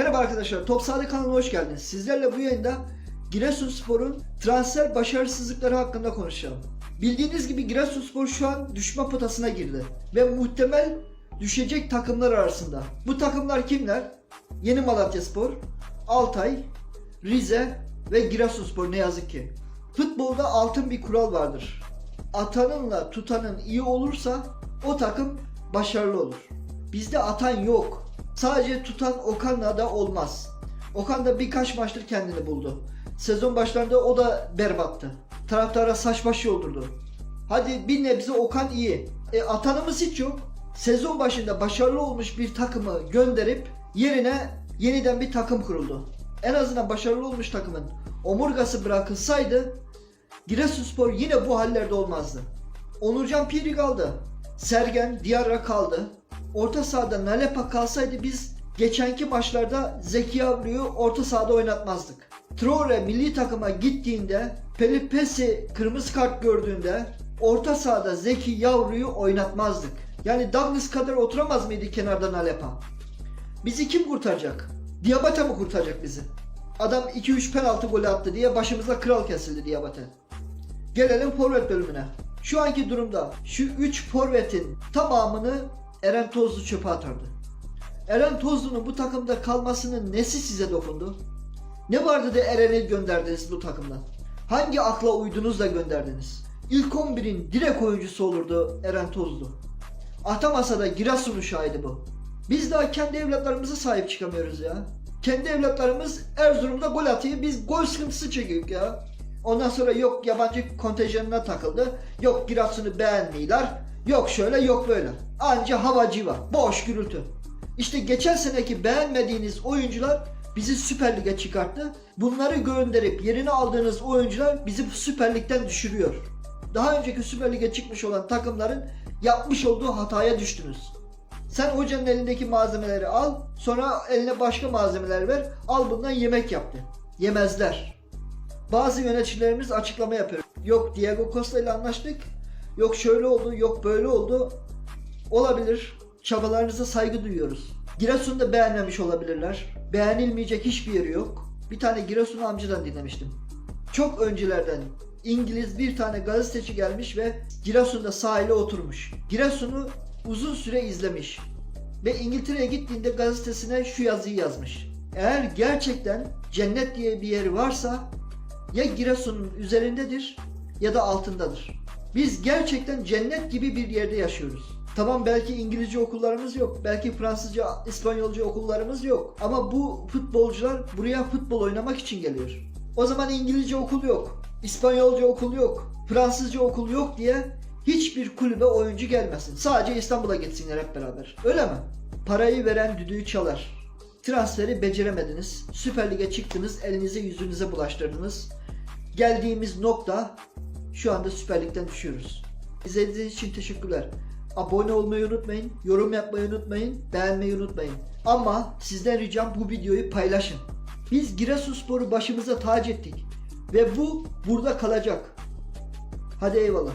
arkadaşlar, Top Sahne kanalına hoş geldiniz. Sizlerle bu yayında Giresunspor'un transfer başarısızlıkları hakkında konuşacağım. Bildiğiniz gibi Giresunspor şu an düşme potasına girdi ve muhtemel düşecek takımlar arasında. Bu takımlar kimler? Yeni Malatyaspor, Altay, Rize ve Giresunspor ne yazık ki. Futbolda altın bir kural vardır. Atanınla tutanın iyi olursa o takım başarılı olur. Bizde atan yok. Sadece tutan Okan'la da olmaz. Okan da birkaç maçtır kendini buldu. Sezon başlarında o da berbattı. Taraftara saç baş yoldurdu. Hadi bir nebze Okan iyi. E atanımız hiç yok. Sezon başında başarılı olmuş bir takımı gönderip yerine yeniden bir takım kuruldu. En azından başarılı olmuş takımın omurgası bırakılsaydı Giresunspor yine bu hallerde olmazdı. Onurcan Piri kaldı. Sergen Diyarra kaldı. Orta sahada Nalepa kalsaydı biz geçenki maçlarda Zeki Yavru'yu orta sahada oynatmazdık. Traore milli takıma gittiğinde Pelipesi kırmızı kart gördüğünde orta sahada Zeki Yavru'yu oynatmazdık. Yani Douglas kadar oturamaz mıydı kenarda Nalepa? Bizi kim kurtaracak? Diabate mı kurtaracak bizi? Adam 2-3 penaltı golü attı diye başımıza kral kesildi Diabate. Gelelim forvet bölümüne. Şu anki durumda şu 3 forvetin tamamını Eren Tozlu çöpe atardı. Eren Tozlu'nun bu takımda kalmasının nesi size dokundu? Ne vardı da Eren'i gönderdiniz bu takımdan? Hangi akla uydunuz da gönderdiniz? İlk 11'in direkt oyuncusu olurdu Eren Tozlu. Atamasa da Giresun'un şahidi bu. Biz daha kendi evlatlarımıza sahip çıkamıyoruz ya. Kendi evlatlarımız Erzurum'da gol atıyor. Biz gol sıkıntısı çekiyoruz ya. Ondan sonra yok yabancı kontenjanına takıldı. Yok Giresun'u beğenmiyorlar. Yok şöyle yok böyle. Anca havacı var. Boş gürültü. İşte geçen seneki beğenmediğiniz oyuncular bizi Süper Lig'e çıkarttı. Bunları gönderip yerine aldığınız oyuncular bizi Süper Lig'den düşürüyor. Daha önceki Süper Lig'e çıkmış olan takımların yapmış olduğu hataya düştünüz. Sen hocanın elindeki malzemeleri al, sonra eline başka malzemeler ver, al bundan yemek yaptı. Yemezler. Bazı yöneticilerimiz açıklama yapıyor. Yok Diego Costa ile anlaştık, yok şöyle oldu, yok böyle oldu. Olabilir. Çabalarınıza saygı duyuyoruz. Giresun'u da beğenmemiş olabilirler. Beğenilmeyecek hiçbir yeri yok. Bir tane Giresun amcadan dinlemiştim. Çok öncelerden İngiliz bir tane gazeteci gelmiş ve Giresun'da sahile oturmuş. Giresun'u uzun süre izlemiş. Ve İngiltere'ye gittiğinde gazetesine şu yazıyı yazmış. Eğer gerçekten cennet diye bir yeri varsa ya Giresun'un üzerindedir ya da altındadır. Biz gerçekten cennet gibi bir yerde yaşıyoruz. Tamam belki İngilizce okullarımız yok. Belki Fransızca, İspanyolca okullarımız yok. Ama bu futbolcular buraya futbol oynamak için geliyor. O zaman İngilizce okul yok. İspanyolca okul yok. Fransızca okul yok diye hiçbir kulübe oyuncu gelmesin. Sadece İstanbul'a gitsinler hep beraber. Öyle mi? Parayı veren düdüğü çalar. Transferi beceremediniz. Süper Lig'e çıktınız. Elinize yüzünüze bulaştırdınız. Geldiğimiz nokta şu anda Süper Lig'den düşüyoruz. İzlediğiniz için teşekkürler. Abone olmayı unutmayın, yorum yapmayı unutmayın, beğenmeyi unutmayın. Ama sizden ricam bu videoyu paylaşın. Biz Giresunspor'u başımıza tac ettik ve bu burada kalacak. Hadi eyvallah.